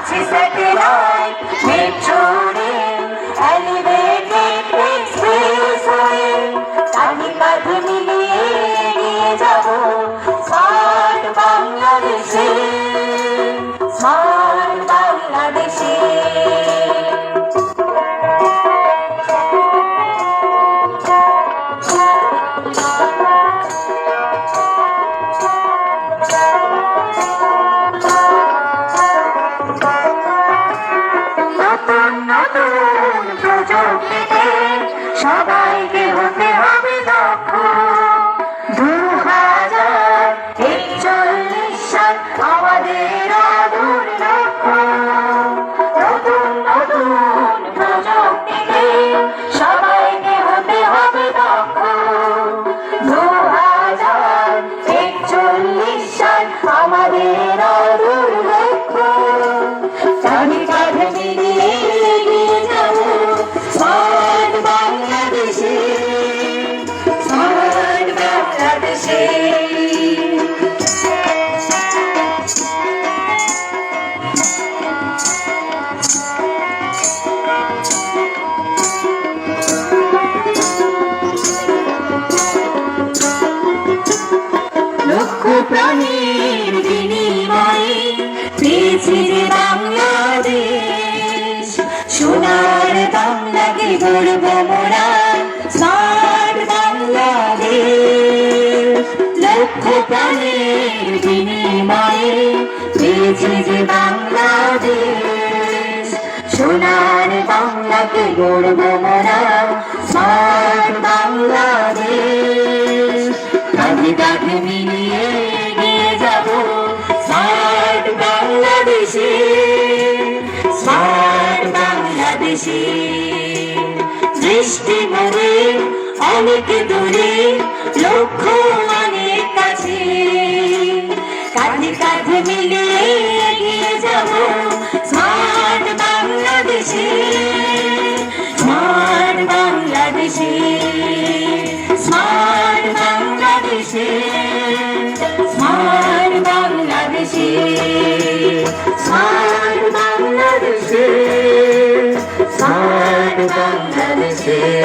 Nazi satellite, victory, নতুন নতুন প্রযুক্তিতে সবাইকে হতে হবে দক্ষ। বাংলাদেশে লক্ষ প্রাণীর বিনিময়ে যে বাংলাদেশ সোনার বাংলাকে গর্ব প্রাণীর বিনিময়ে পেয়েছি যে বাংলাদেশ। সোনার বাংলাকে গর্ব মোরা স্মার্ট বাংলাদেশ। কাঁধে কাঁধে মিলিয়ে নিয়ে যাব স্মার্ট বাংলাদেশে। স্মার্ট বাংলাদেশে। দৃষ্টি মনে অনেক দূরে, লক্ষ্য কাঁধে মিলিয়ে এগিয়ে যাব। স্মার্ট বাংলাদেশে স্মার্ট বাংলাদেশে স্মার্ট বাংলাদেশে স্মার্ট বাংলাদেশে স্মার্ট বাংলাদেশে স্মার্ট বাংলাদেশে।